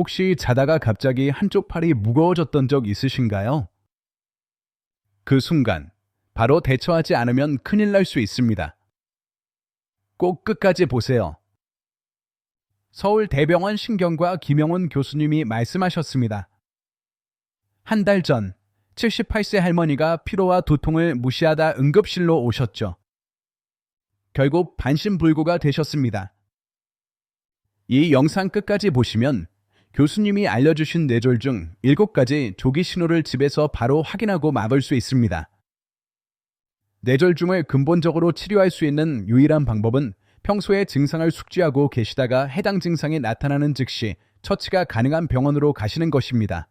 혹시 자다가 갑자기 한쪽 팔이 무거워졌던 적 있으신가요? 그 순간 바로 대처하지 않으면 큰일 날 수 있습니다. 꼭 끝까지 보세요. 서울 대병원 신경과 김영훈 교수님이 말씀하셨습니다. 한 달 전 78세 할머니가 피로와 두통을 무시하다 응급실로 오셨죠. 결국 반신불구가 되셨습니다. 이 영상 끝까지 보시면 교수님이 알려주신 뇌졸 중 7가지 조기 신호를 집에서 바로 확인하고 막을 수 있습니다. 뇌졸중을 근본적으로 치료할 수 있는 유일한 방법은 평소에 증상을 숙지하고 계시다가 해당 증상이 나타나는 즉시 처치가 가능한 병원으로 가시는 것입니다.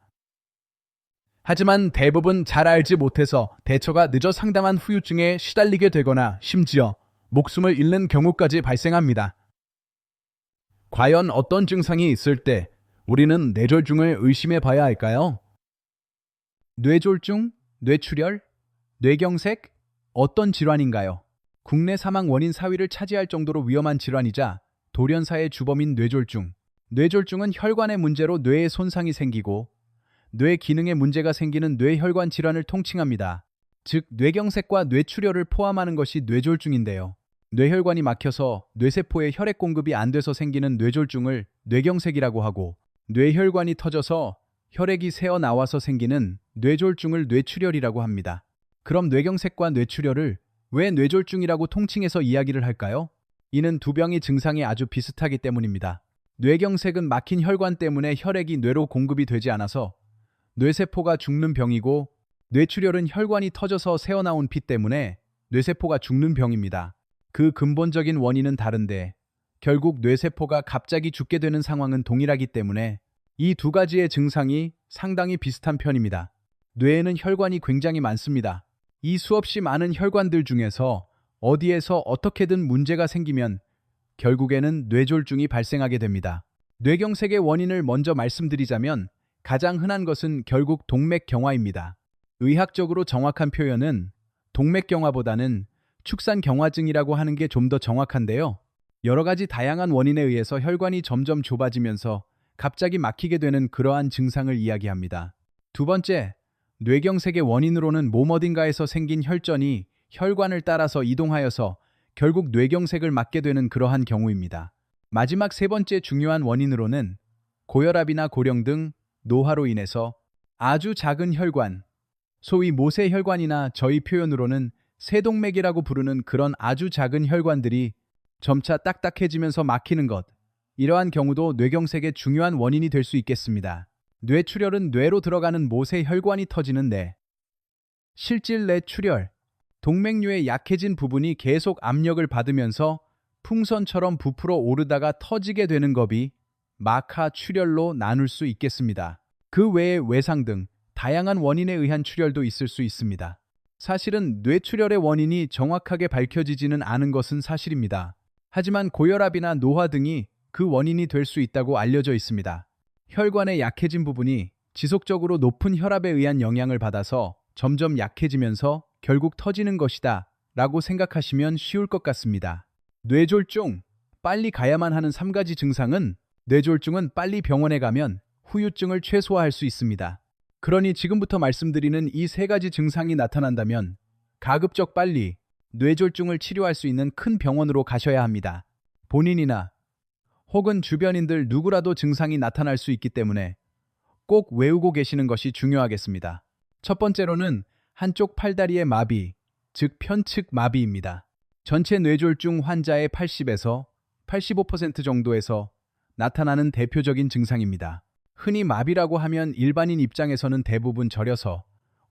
하지만 대부분 잘 알지 못해서 대처가 늦어 상당한 후유증에 시달리게 되거나 심지어 목숨을 잃는 경우까지 발생합니다. 과연 어떤 증상이 있을 때 우리는 뇌졸중을 의심해 봐야 할까요? 뇌졸중, 뇌출혈, 뇌경색, 어떤 질환인가요? 국내 사망 원인 4위를 차지할 정도로 위험한 질환이자 돌연사의 주범인 뇌졸중. 뇌졸중은 혈관의 문제로 뇌에 손상이 생기고 뇌 기능에 문제가 생기는 뇌혈관 질환을 통칭합니다. 즉 뇌경색과 뇌출혈을 포함하는 것이 뇌졸중인데요. 뇌혈관이 막혀서 뇌세포에 혈액 공급이 안 돼서 생기는 뇌졸중을 뇌경색이라고 하고 뇌혈관이 터져서 혈액이 새어 나와서 생기는 뇌졸중을 뇌출혈이라고 합니다. 그럼 뇌경색과 뇌출혈을 왜 뇌졸중이라고 통칭해서 이야기를 할까요? 이는 두 병의 증상이 아주 비슷하기 때문입니다. 뇌경색은 막힌 혈관 때문에 혈액이 뇌로 공급이 되지 않아서 뇌세포가 죽는 병이고 뇌출혈은 혈관이 터져서 새어나온 피 때문에 뇌세포가 죽는 병입니다. 그 근본적인 원인은 다른데 결국 뇌세포가 갑자기 죽게 되는 상황은 동일하기 때문에 이 두 가지의 증상이 상당히 비슷한 편입니다. 뇌에는 혈관이 굉장히 많습니다. 이 수없이 많은 혈관들 중에서 어디에서 어떻게든 문제가 생기면 결국에는 뇌졸중이 발생하게 됩니다. 뇌경색의 원인을 먼저 말씀드리자면 가장 흔한 것은 결국 동맥경화입니다. 의학적으로 정확한 표현은 동맥경화보다는 축산경화증이라고 하는 게 좀 더 정확한데요. 여러 가지 다양한 원인에 의해서 혈관이 점점 좁아지면서 갑자기 막히게 되는 그러한 증상을 이야기합니다. 두 번째, 뇌경색의 원인으로는 몸 어딘가에서 생긴 혈전이 혈관을 따라서 이동하여서 결국 뇌경색을 맞게 되는 그러한 경우입니다. 마지막 세 번째 중요한 원인으로는 고혈압이나 고령 등 노화로 인해서 아주 작은 혈관, 소위 모세혈관이나 저희 표현으로는 세동맥이라고 부르는 그런 아주 작은 혈관들이 점차 딱딱해지면서 막히는 것, 이러한 경우도 뇌경색의 중요한 원인이 될 수 있겠습니다. 뇌출혈은 뇌로 들어가는 모세 혈관이 터지는 뇌. 실질 뇌출혈. 동맥류의 약해진 부분이 계속 압력을 받으면서 풍선처럼 부풀어 오르다가 터지게 되는 겁이 마카 출혈로 나눌 수 있겠습니다. 그 외에 외상 등 다양한 원인에 의한 출혈도 있을 수 있습니다. 사실은 뇌출혈의 원인이 정확하게 밝혀지지는 않은 것은 사실입니다. 하지만 고혈압이나 노화 등이 그 원인이 될 수 있다고 알려져 있습니다. 혈관의 약해진 부분이 지속적으로 높은 혈압에 의한 영향을 받아서 점점 약해지면서 결국 터지는 것이다 라고 생각하시면 쉬울 것 같습니다. 뇌졸중, 빨리 가야만 하는 3가지 증상은 뇌졸중은 빨리 병원에 가면 후유증을 최소화할 수 있습니다. 그러니 지금부터 말씀드리는 이 세 가지 증상이 나타난다면 가급적 빨리 뇌졸중을 치료할 수 있는 큰 병원으로 가셔야 합니다. 본인이나 혹은 주변인들 누구라도 증상이 나타날 수 있기 때문에 꼭 외우고 계시는 것이 중요하겠습니다. 첫 번째로는 한쪽 팔다리의 마비, 즉 편측 마비입니다. 전체 뇌졸중 환자의 80에서 85% 정도에서 나타나는 대표적인 증상입니다. 흔히 마비라고 하면 일반인 입장에서는 대부분 저려서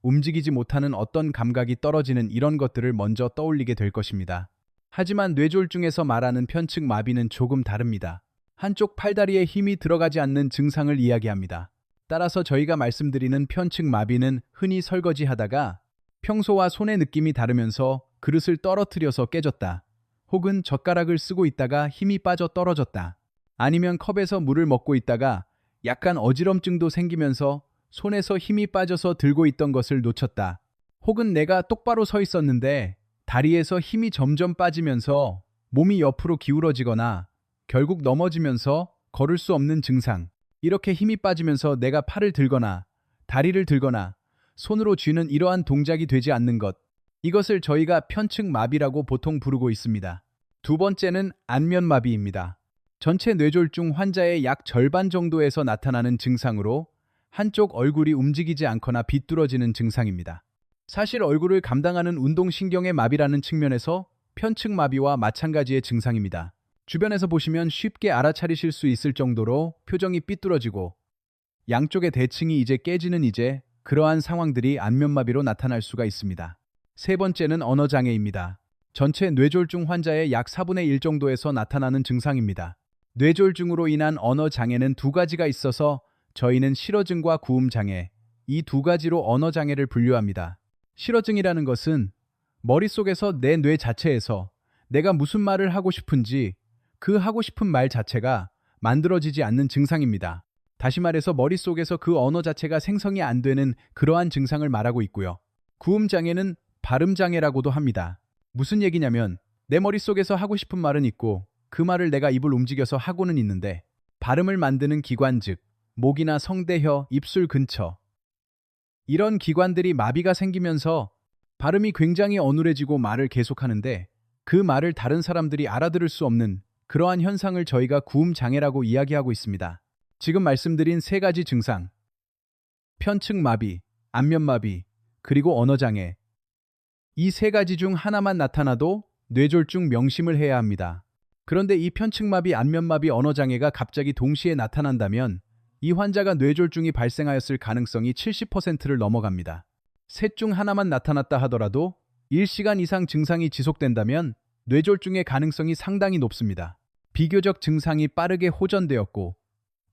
움직이지 못하는 어떤 감각이 떨어지는 이런 것들을 먼저 떠올리게 될 것입니다. 하지만 뇌졸중에서 말하는 편측 마비는 조금 다릅니다. 한쪽 팔다리에 힘이 들어가지 않는 증상을 이야기합니다. 따라서 저희가 말씀드리는 편측 마비는 흔히 설거지 하다가 평소와 손의 느낌이 다르면서 그릇을 떨어뜨려서 깨졌다. 혹은 젓가락을 쓰고 있다가 힘이 빠져 떨어졌다. 아니면 컵에서 물을 먹고 있다가 약간 어지럼증도 생기면서 손에서 힘이 빠져서 들고 있던 것을 놓쳤다. 혹은 내가 똑바로 서 있었는데 다리에서 힘이 점점 빠지면서 몸이 옆으로 기울어지거나 결국 넘어지면서 걸을 수 없는 증상. 이렇게 힘이 빠지면서 내가 팔을 들거나 다리를 들거나 손으로 쥐는 이러한 동작이 되지 않는 것. 이것을 저희가 편측 마비라고 보통 부르고 있습니다. 두 번째는 안면 마비입니다. 전체 뇌졸중 환자의 약 절반 정도에서 나타나는 증상으로 한쪽 얼굴이 움직이지 않거나 비뚤어지는 증상입니다. 사실 얼굴을 감당하는 운동신경의 마비라는 측면에서 편측마비와 마찬가지의 증상입니다. 주변에서 보시면 쉽게 알아차리실 수 있을 정도로 표정이 삐뚤어지고 양쪽의 대칭이 이제 깨지는 이제 그러한 상황들이 안면마비로 나타날 수가 있습니다. 세 번째는 언어장애입니다. 전체 뇌졸중 환자의 약 4분의 1 정도에서 나타나는 증상입니다. 뇌졸중으로 인한 언어 장애는 두 가지가 있어서 저희는 실어증과 구음장애, 이 두 가지로 언어장애를 분류합니다. 실어증이라는 것은 머릿속에서 내 뇌 자체에서 내가 무슨 말을 하고 싶은지 그 하고 싶은 말 자체가 만들어지지 않는 증상입니다. 다시 말해서 머릿속에서 그 언어 자체가 생성이 안 되는 그러한 증상을 말하고 있고요. 구음장애는 발음장애라고도 합니다. 무슨 얘기냐면 내 머릿속에서 하고 싶은 말은 있고 그 말을 내가 입을 움직여서 하고는 있는데 발음을 만드는 기관 즉 목이나 성대혀, 입술 근처 이런 기관들이 마비가 생기면서 발음이 굉장히 어눌해지고 말을 계속하는데 그 말을 다른 사람들이 알아들을 수 없는 그러한 현상을 저희가 구음 장애라고 이야기하고 있습니다. 지금 말씀드린 세 가지 증상 편측 마비, 안면 마비, 그리고 언어 장애 이 세 가지 중 하나만 나타나도 뇌졸중 명심을 해야 합니다. 그런데 이 편측 마비, 안면 마비, 언어 장애가 갑자기 동시에 나타난다면 이 환자가 뇌졸중이 발생하였을 가능성이 70%를 넘어갑니다. 셋 중 하나만 나타났다 하더라도 1시간 이상 증상이 지속된다면 뇌졸중의 가능성이 상당히 높습니다. 비교적 증상이 빠르게 호전되었고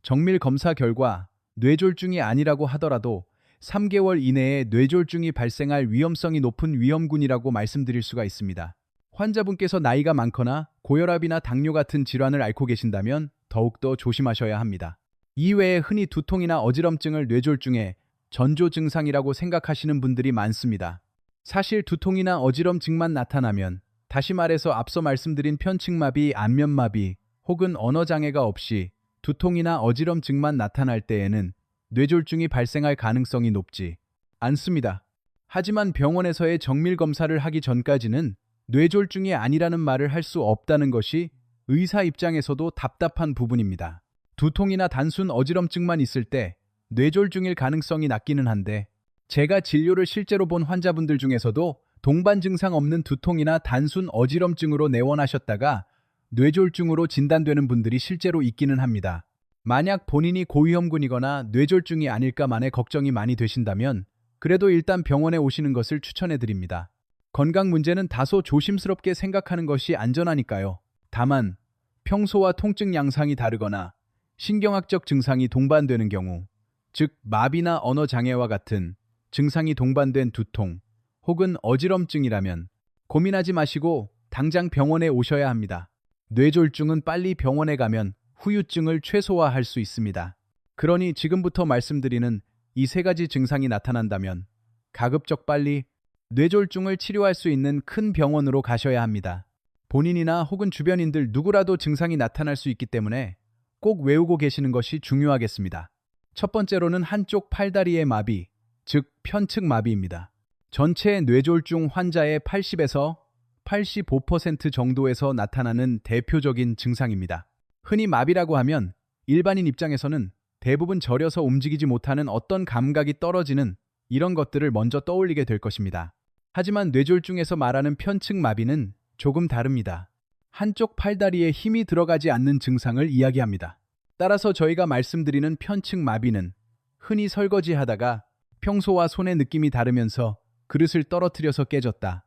정밀 검사 결과 뇌졸중이 아니라고 하더라도 3개월 이내에 뇌졸중이 발생할 위험성이 높은 위험군이라고 말씀드릴 수가 있습니다. 환자분께서 나이가 많거나 고혈압이나 당뇨 같은 질환을 앓고 계신다면 더욱더 조심하셔야 합니다. 이외에 흔히 두통이나 어지럼증을 뇌졸중의 전조 증상이라고 생각하시는 분들이 많습니다. 사실 두통이나 어지럼증만 나타나면 다시 말해서 앞서 말씀드린 편측마비, 안면마비 혹은 언어장애가 없이 두통이나 어지럼증만 나타날 때에는 뇌졸중이 발생할 가능성이 높지 않습니다. 하지만 병원에서의 정밀 검사를 하기 전까지는 뇌졸중이 아니라는 말을 할 수 없다는 것이 의사 입장에서도 답답한 부분입니다. 두통이나 단순 어지럼증만 있을 때 뇌졸중일 가능성이 낮기는 한데 제가 진료를 실제로 본 환자분들 중에서도 동반 증상 없는 두통이나 단순 어지럼증으로 내원하셨다가 뇌졸중으로 진단되는 분들이 실제로 있기는 합니다. 만약 본인이 고위험군이거나 뇌졸중이 아닐까만의 걱정이 많이 되신다면 그래도 일단 병원에 오시는 것을 추천해 드립니다. 건강 문제는 다소 조심스럽게 생각하는 것이 안전하니까요. 다만 평소와 통증 양상이 다르거나 신경학적 증상이 동반되는 경우, 즉 마비나 언어 장애와 같은 증상이 동반된 두통 혹은 어지럼증이라면 고민하지 마시고 당장 병원에 오셔야 합니다. 뇌졸중은 빨리 병원에 가면 후유증을 최소화할 수 있습니다. 그러니 지금부터 말씀드리는 이 세 가지 증상이 나타난다면 가급적 빨리 뇌졸중을 치료할 수 있는 큰 병원으로 가셔야 합니다. 본인이나 혹은 주변인들 누구라도 증상이 나타날 수 있기 때문에 꼭 외우고 계시는 것이 중요하겠습니다. 첫 번째로는 한쪽 팔다리의 마비, 즉 편측 마비입니다. 전체 뇌졸중 환자의 80에서 85% 정도에서 나타나는 대표적인 증상입니다. 흔히 마비라고 하면 일반인 입장에서는 대부분 저려서 움직이지 못하는 어떤 감각이 떨어지는 이런 것들을 먼저 떠올리게 될 것입니다. 하지만 뇌졸중에서 말하는 편측 마비는 조금 다릅니다. 한쪽 팔다리에 힘이 들어가지 않는 증상을 이야기합니다. 따라서 저희가 말씀드리는 편측 마비는 흔히 설거지 하다가 평소와 손의 느낌이 다르면서 그릇을 떨어뜨려서 깨졌다.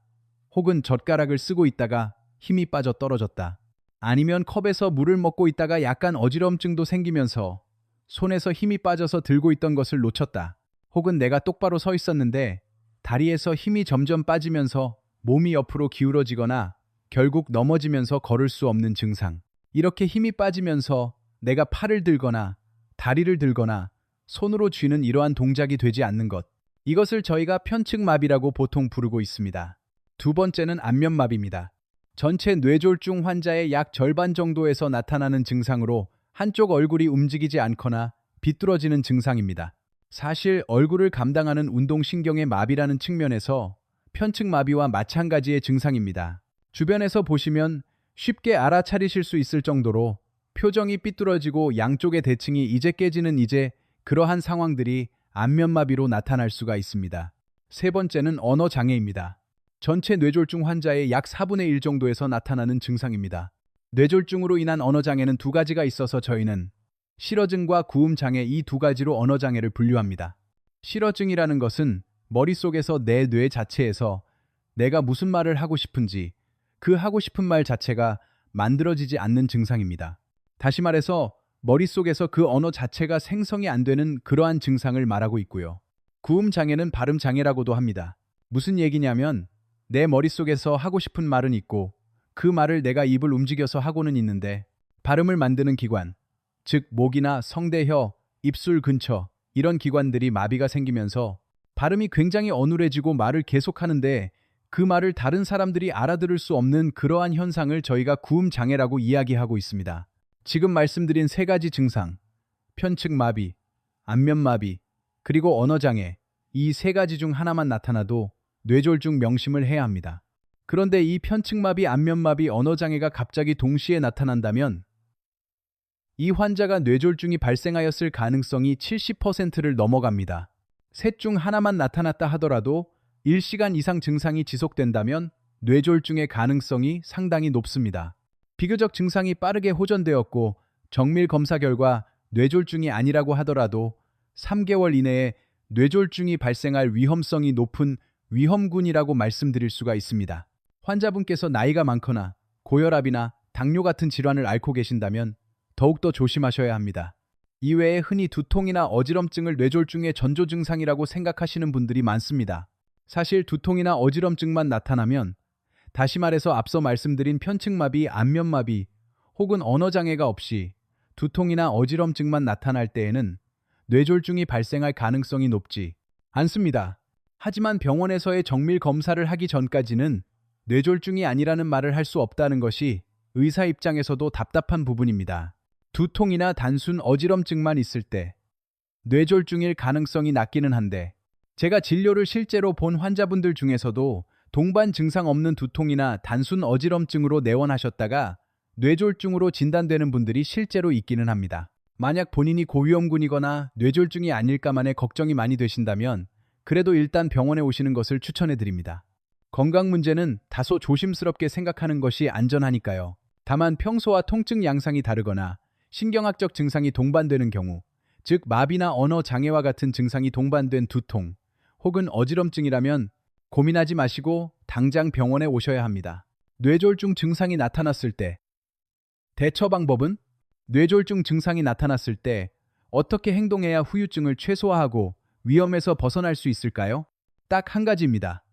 혹은 젓가락을 쓰고 있다가 힘이 빠져 떨어졌다. 아니면 컵에서 물을 먹고 있다가 약간 어지럼증도 생기면서 손에서 힘이 빠져서 들고 있던 것을 놓쳤다. 혹은 내가 똑바로 서 있었는데 다리에서 힘이 점점 빠지면서 몸이 옆으로 기울어지거나 결국 넘어지면서 걸을 수 없는 증상. 이렇게 힘이 빠지면서 내가 팔을 들거나 다리를 들거나 손으로 쥐는 이러한 동작이 되지 않는 것. 이것을 저희가 편측마비라고 보통 부르고 있습니다. 두 번째는 안면마비입니다. 전체 뇌졸중 환자의 약 절반 정도에서 나타나는 증상으로 한쪽 얼굴이 움직이지 않거나 비뚤어지는 증상입니다. 사실 얼굴을 감당하는 운동신경의 마비라는 측면에서 편측 마비와 마찬가지의 증상입니다. 주변에서 보시면 쉽게 알아차리실 수 있을 정도로 표정이 삐뚤어지고 양쪽의 대칭이 이제 깨지는 이제 그러한 상황들이 안면마비로 나타날 수가 있습니다. 세 번째는 언어 장애입니다. 전체 뇌졸중 환자의 약 4분의 1 정도에서 나타나는 증상입니다. 뇌졸중으로 인한 언어 장애는 두 가지가 있어서 저희는 실어증과 구음 장애 이 두 가지로 언어 장애를 분류합니다. 실어증이라는 것은 머릿속에서 내 뇌 자체에서 내가 무슨 말을 하고 싶은지 그 하고 싶은 말 자체가 만들어지지 않는 증상입니다. 다시 말해서 머릿속에서 그 언어 자체가 생성이 안 되는 그러한 증상을 말하고 있고요. 구음 장애는 발음 장애라고도 합니다. 무슨 얘기냐면 내 머릿속에서 하고 싶은 말은 있고 그 말을 내가 입을 움직여서 하고는 있는데 발음을 만드는 기관, 즉 목이나 성대혀, 입술 근처 이런 기관들이 마비가 생기면서 발음이 굉장히 어눌해지고 말을 계속하는데 그 말을 다른 사람들이 알아들을 수 없는 그러한 현상을 저희가 구음 장애라고 이야기하고 있습니다. 지금 말씀드린 세 가지 증상, 편측 마비, 안면 마비, 그리고 언어 장애, 이 세 가지 중 하나만 나타나도 뇌졸중 명심을 해야 합니다. 그런데 이 편측 마비, 안면 마비, 언어 장애가 갑자기 동시에 나타난다면 이 환자가 뇌졸중이 발생하였을 가능성이 70%를 넘어갑니다. 셋 중 하나만 나타났다 하더라도 1시간 이상 증상이 지속된다면 뇌졸중의 가능성이 상당히 높습니다. 비교적 증상이 빠르게 호전되었고 정밀 검사 결과 뇌졸중이 아니라고 하더라도 3개월 이내에 뇌졸중이 발생할 위험성이 높은 위험군이라고 말씀드릴 수가 있습니다. 환자분께서 나이가 많거나 고혈압이나 당뇨 같은 질환을 앓고 계신다면 더욱더 조심하셔야 합니다. 이외에 흔히 두통이나 어지럼증을 뇌졸중의 전조 증상이라고 생각하시는 분들이 많습니다. 사실 두통이나 어지럼증만 나타나면 다시 말해서 앞서 말씀드린 편측마비, 안면마비 혹은 언어장애가 없이 두통이나 어지럼증만 나타날 때에는 뇌졸중이 발생할 가능성이 높지 않습니다. 하지만 병원에서의 정밀 검사를 하기 전까지는 뇌졸중이 아니라는 말을 할 수 없다는 것이 의사 입장에서도 답답한 부분입니다. 두통이나 단순 어지럼증만 있을 때 뇌졸중일 가능성이 낮기는 한데 제가 진료를 실제로 본 환자분들 중에서도 동반 증상 없는 두통이나 단순 어지럼증으로 내원하셨다가 뇌졸중으로 진단되는 분들이 실제로 있기는 합니다. 만약 본인이 고위험군이거나 뇌졸중이 아닐까만의 걱정이 많이 되신다면 그래도 일단 병원에 오시는 것을 추천해 드립니다. 건강 문제는 다소 조심스럽게 생각하는 것이 안전하니까요. 다만 평소와 통증 양상이 다르거나 신경학적 증상이 동반되는 경우, 즉 마비나 언어 장애와 같은 증상이 동반된 두통 혹은 어지럼증이라면 고민하지 마시고 당장 병원에 오셔야 합니다. 뇌졸중 증상이 나타났을 때 대처 방법은 뇌졸중 증상이 나타났을 때 어떻게 행동해야 후유증을 최소화하고 위험에서 벗어날 수 있을까요? 딱 한 가지입니다.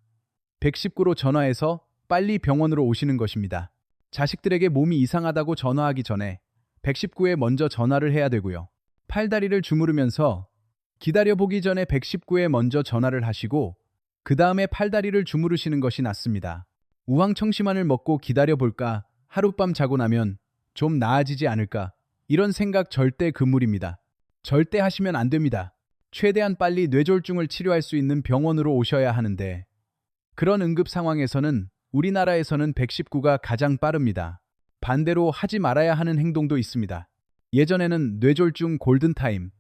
119로 전화해서 빨리 병원으로 오시는 것입니다. 자식들에게 몸이 이상하다고 전화하기 전에 119에 먼저 전화를 해야 되고요. 팔다리를 주무르면서 기다려보기 전에 119에 먼저 전화를 하시고 그 다음에 팔다리를 주무르시는 것이 낫습니다. 우황청심환을 먹고 기다려볼까 하룻밤 자고 나면 좀 나아지지 않을까 이런 생각 절대 금물입니다. 절대 하시면 안 됩니다. 최대한 빨리 뇌졸중을 치료할 수 있는 병원으로 오셔야 하는데 그런 응급 상황에서는 우리나라에서는 119가 가장 빠릅니다. 반대로 하지 말아야 하는 행동도 있습니다. 예전에는 뇌졸중 골든타임.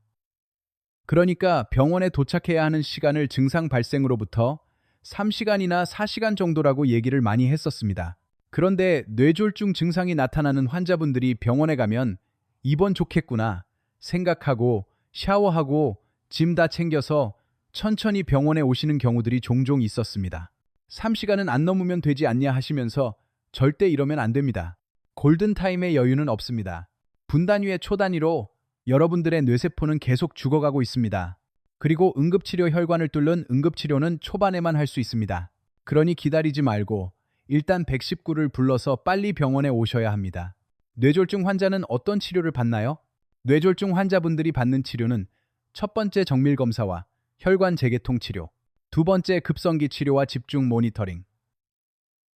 그러니까 병원에 도착해야 하는 시간을 증상 발생으로부터 3시간이나 4시간 정도라고 얘기를 많이 했었습니다. 그런데 뇌졸중 증상이 나타나는 환자분들이 병원에 가면 입원 좋겠구나 생각하고 샤워하고 짐 다 챙겨서 천천히 병원에 오시는 경우들이 종종 있었습니다. 3시간은 안 넘으면 되지 않냐 하시면서 절대 이러면 안 됩니다. 골든타임의 여유는 없습니다. 분단위의 초단위로 여러분들의 뇌세포는 계속 죽어가고 있습니다. 그리고 응급치료 혈관을 뚫는 응급치료는 초반에만 할 수 있습니다. 그러니 기다리지 말고 일단 119를 불러서 빨리 병원에 오셔야 합니다. 뇌졸중 환자는 어떤 치료를 받나요? 뇌졸중 환자분들이 받는 치료는 첫 번째 정밀 검사와 혈관 재개통 치료, 두 번째 급성기 치료와 집중 모니터링,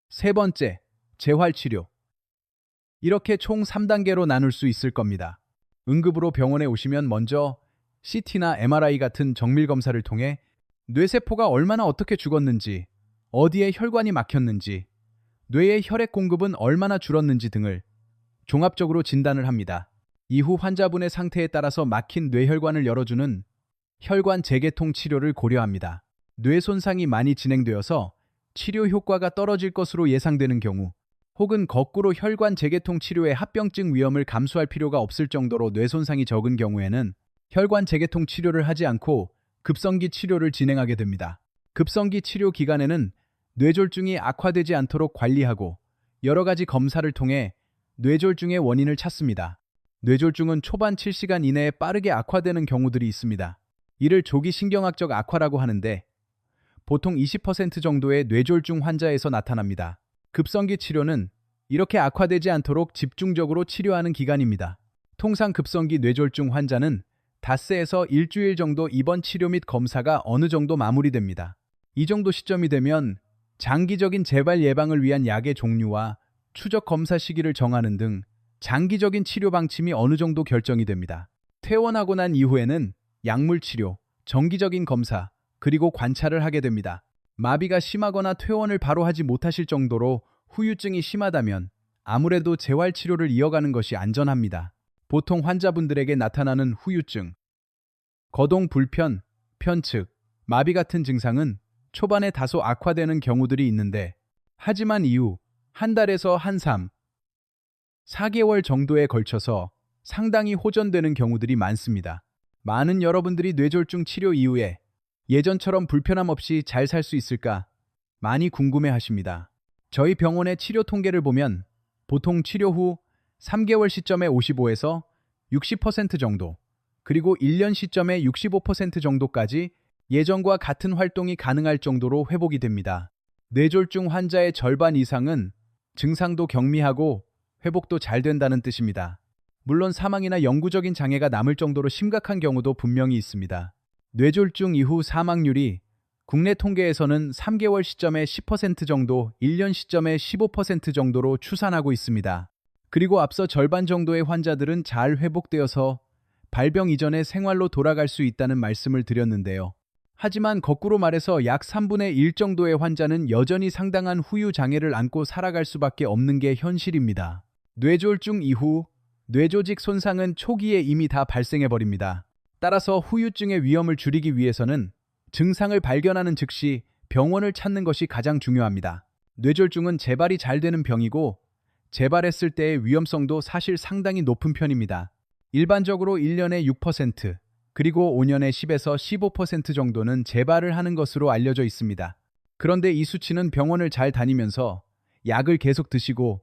세 번째 재활 치료. 이렇게 총 3단계로 나눌 수 있을 겁니다. 응급으로 병원에 오시면 먼저 CT나 MRI 같은 정밀 검사를 통해 뇌세포가 얼마나 어떻게 죽었는지, 어디에 혈관이 막혔는지, 뇌의 혈액 공급은 얼마나 줄었는지 등을 종합적으로 진단을 합니다. 이후 환자분의 상태에 따라서 막힌 뇌혈관을 열어주는 혈관 재개통 치료를 고려합니다. 뇌 손상이 많이 진행되어서 치료 효과가 떨어질 것으로 예상되는 경우, 혹은 거꾸로 혈관 재개통 치료의 합병증 위험을 감수할 필요가 없을 정도로 뇌 손상이 적은 경우에는 혈관 재개통 치료를 하지 않고 급성기 치료를 진행하게 됩니다. 급성기 치료 기간에는 뇌졸중이 악화되지 않도록 관리하고 여러 가지 검사를 통해 뇌졸중의 원인을 찾습니다. 뇌졸중은 초반 7시간 이내에 빠르게 악화되는 경우들이 있습니다. 이를 조기 신경학적 악화라고 하는데 보통 20% 정도의 뇌졸중 환자에서 나타납니다. 급성기 치료는 이렇게 악화되지 않도록 집중적으로 치료하는 기간입니다. 통상 급성기 뇌졸중 환자는 닷새에서 일주일 정도 입원 치료 및 검사가 어느 정도 마무리됩니다. 이 정도 시점이 되면 장기적인 재발 예방을 위한 약의 종류와 추적 검사 시기를 정하는 등 장기적인 치료 방침이 어느 정도 결정이 됩니다. 퇴원하고 난 이후에는 약물 치료, 정기적인 검사, 그리고 관찰을 하게 됩니다. 마비가 심하거나 퇴원을 바로 하지 못하실 정도로 후유증이 심하다면 아무래도 재활 치료를 이어가는 것이 안전합니다. 보통 환자분들에게 나타나는 후유증, 거동 불편, 편측, 마비 같은 증상은 초반에 다소 악화되는 경우들이 있는데 하지만 이후 한 달에서 한 3, 4개월 정도에 걸쳐서 상당히 호전되는 경우들이 많습니다. 많은 여러분들이 뇌졸중 치료 이후에 예전처럼 불편함 없이 잘 살 수 있을까 많이 궁금해 하십니다. 저희 병원의 치료 통계를 보면 보통 치료 후 3개월 시점에 55에서 60% 정도, 그리고 1년 시점에 65% 정도까지 예전과 같은 활동이 가능할 정도로 회복이 됩니다. 뇌졸중 환자의 절반 이상은 증상도 경미하고 회복도 잘 된다는 뜻입니다. 물론 사망이나 영구적인 장애가 남을 정도로 심각한 경우도 분명히 있습니다. 뇌졸중 이후 사망률이 국내 통계에서는 3개월 시점에 10% 정도, 1년 시점에 15% 정도로 추산하고 있습니다. 그리고 앞서 절반 정도의 환자들은 잘 회복되어서 발병 이전의 생활로 돌아갈 수 있다는 말씀을 드렸는데요. 하지만 거꾸로 말해서 약 3분의 1 정도의 환자는 여전히 상당한 후유 장애를 안고 살아갈 수밖에 없는 게 현실입니다. 뇌졸중 이후 뇌조직 손상은 초기에 이미 다 발생해 버립니다. 따라서 후유증의 위험을 줄이기 위해서는 증상을 발견하는 즉시 병원을 찾는 것이 가장 중요합니다. 뇌졸중은 재발이 잘 되는 병이고 재발했을 때의 위험성도 사실 상당히 높은 편입니다. 일반적으로 1년에 6%, 그리고 5년에 10에서 15% 정도는 재발을 하는 것으로 알려져 있습니다. 그런데 이 수치는 병원을 잘 다니면서 약을 계속 드시고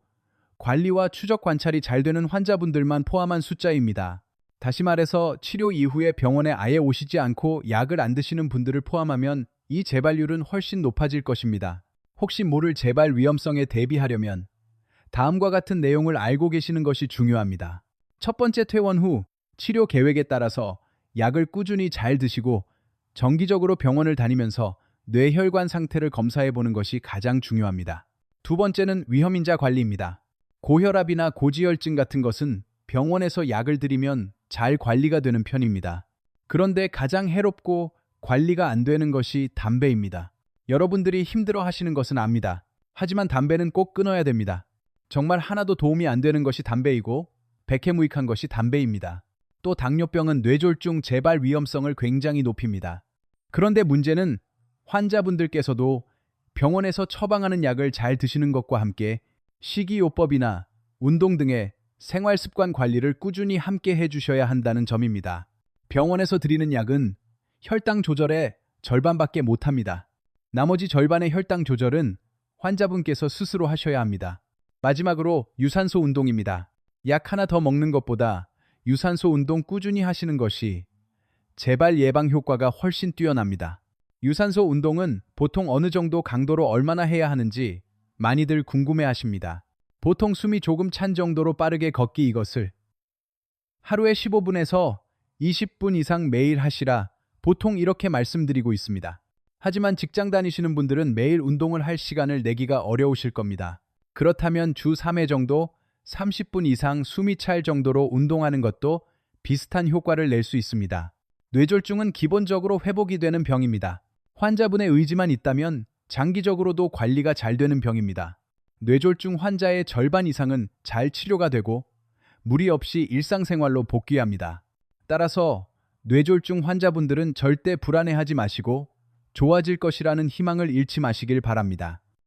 관리와 추적 관찰이 잘 되는 환자분들만 포함한 숫자입니다. 다시 말해서 치료 이후에 병원에 아예 오시지 않고 약을 안 드시는 분들을 포함하면 이 재발률은 훨씬 높아질 것입니다. 혹시 모를 재발 위험성에 대비하려면 다음과 같은 내용을 알고 계시는 것이 중요합니다. 첫 번째 퇴원 후 치료 계획에 따라서 약을 꾸준히 잘 드시고 정기적으로 병원을 다니면서 뇌혈관 상태를 검사해 보는 것이 가장 중요합니다. 두 번째는 위험인자 관리입니다. 고혈압이나 고지혈증 같은 것은 병원에서 약을 드리면 잘 관리가 되는 편입니다. 그런데 가장 해롭고 관리가 안 되는 것이 담배입니다. 여러분들이 힘들어 하시는 것은 압니다. 하지만 담배는 꼭 끊어야 됩니다. 정말 하나도 도움이 안 되는 것이 담배이고 백해무익한 것이 담배입니다. 또 당뇨병은 뇌졸중 재발 위험성을 굉장히 높입니다. 그런데 문제는 환자분들께서도 병원에서 처방하는 약을 잘 드시는 것과 함께 식이요법이나 운동 등의 생활 습관 관리를 꾸준히 함께 해주셔야 한다는 점입니다. 병원에서 드리는 약은 혈당 조절의 절반밖에 못합니다. 나머지 절반의 혈당 조절은 환자분께서 스스로 하셔야 합니다. 마지막으로 유산소 운동입니다. 약 하나 더 먹는 것보다 유산소 운동 꾸준히 하시는 것이 재발 예방 효과가 훨씬 뛰어납니다. 유산소 운동은 보통 어느 정도 강도로 얼마나 해야 하는지 많이들 궁금해 하십니다. 보통 숨이 조금 찬 정도로 빠르게 걷기 이것을 하루에 15분에서 20분 이상 매일 하시라 보통 이렇게 말씀드리고 있습니다. 하지만 직장 다니시는 분들은 매일 운동을 할 시간을 내기가 어려우실 겁니다. 그렇다면 주 3회 정도 30분 이상 숨이 찰 정도로 운동하는 것도 비슷한 효과를 낼 수 있습니다. 뇌졸중은 기본적으로 회복이 되는 병입니다. 환자분의 의지만 있다면 장기적으로도 관리가 잘 되는 병입니다. 뇌졸중 환자의 절반 이상은 잘 치료가 되고 무리 없이 일상생활로 복귀합니다. 따라서 뇌졸중 환자분들은 절대 불안해하지 마시고 좋아질 것이라는 희망을 잃지 마시길 바랍니다.